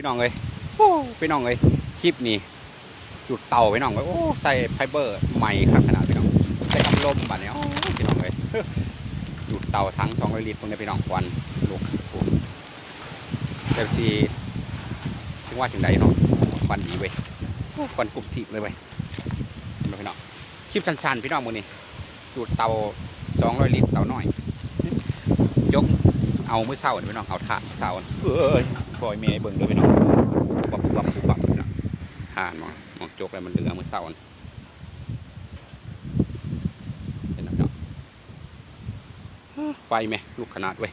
พี่น้องเลยโอ้พี่น้องเลยคลิปนี้ จุดเตาพี่น้องเลยโอ้ใส่ไฟเบอร์ใหม่ครับขนาดพี่น้องใส่กำลมบัดเนี้ยโอ้พี่น้องเลยจุดเตาทั้งสองลิตรพวกนี้พี่น้องควันลุกโอ้เดี๋ยวสิถึงว่าถึงใดเนาะควันดีเว้ยโอ้ควันกรุบทิบเลยเว้ยเห็นไหมพี่น้องคลิปสั้นๆพี่น้องมือนี้จุดเตาสองร้อยลิตรเตาน้อย ยก เอาเมื่อเช้านี่พี่น้องเอาถ่านเช้าเอ้ยปล่อยเมย์เบิ่งเลยพี่น้องบับบับบับน้องถ่านมองมองจกแล้วมันเหลือเมื่อเช้าเห็นไหมพี่น้องไฟไหมลูกขนาดเว้ย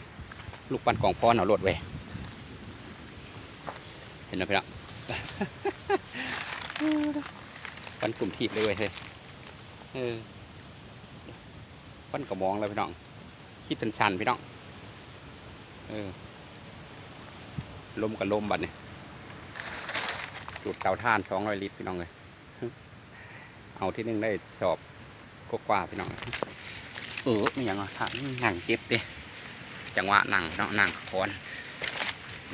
ลูกปั้นกองพรเอารถเว้ยเห็นไหมพี่น้องปั้นกลุ่มทีบเลยเว้ยเฮ้ยเออปั้นกระมองแล้วพี่น้องคิดเป็นชันพี่น้อง ลมกับลมบัดเนี่ยจุดเตาถ่านสองร้อยลิตรพี่น้องเลยเอาที่หนึงได้สอบกกว่าพี่น้องเออไม่อย่างอะถ่าหนังเจ็บดิจังหวะหนังพี่น้อหนังคอน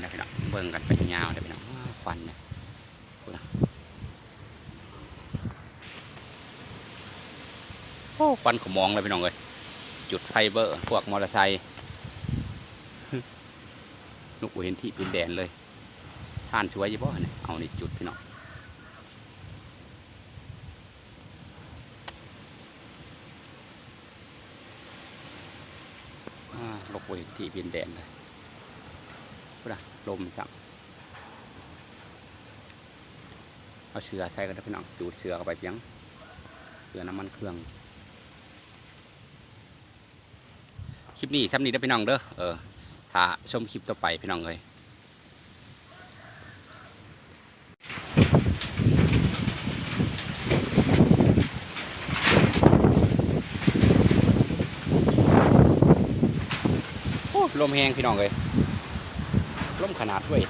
นะพี่น้องเบิ่งกันไปยาวเลยพี่น้องควันเนี่ยโอ้ควันขมองเลยพี่น้องเลยจุดไฟเบอร์พวกมอเตอร์ไซค์ ลูกเห็นที่เป็นแดนเลยท่านช่วยยี่บ่เนี่ยเอานี่จุดพี่น้องลกเห็นที่เป็นแดนเลยพูดนะลมสั่งเอาเสือใส่กันนะพี่น้องจูดเสือเข้าไปเพียงเสือน้ำมันเครื่องคลิปนี้ซ้ำนี้ได้พี่น้องเด้อเออ ถ้าชมคลิปต่อไปพี่น้องเลยโอ้ลมแห้งพี่น้องเลยลมขนาดด้วย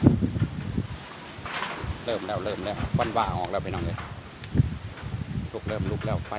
เริ่มแล้วเริ่มแล้ววันว่าออกแล้วพี่น้องเลยลุกเริ่มลุกแล้วไฟ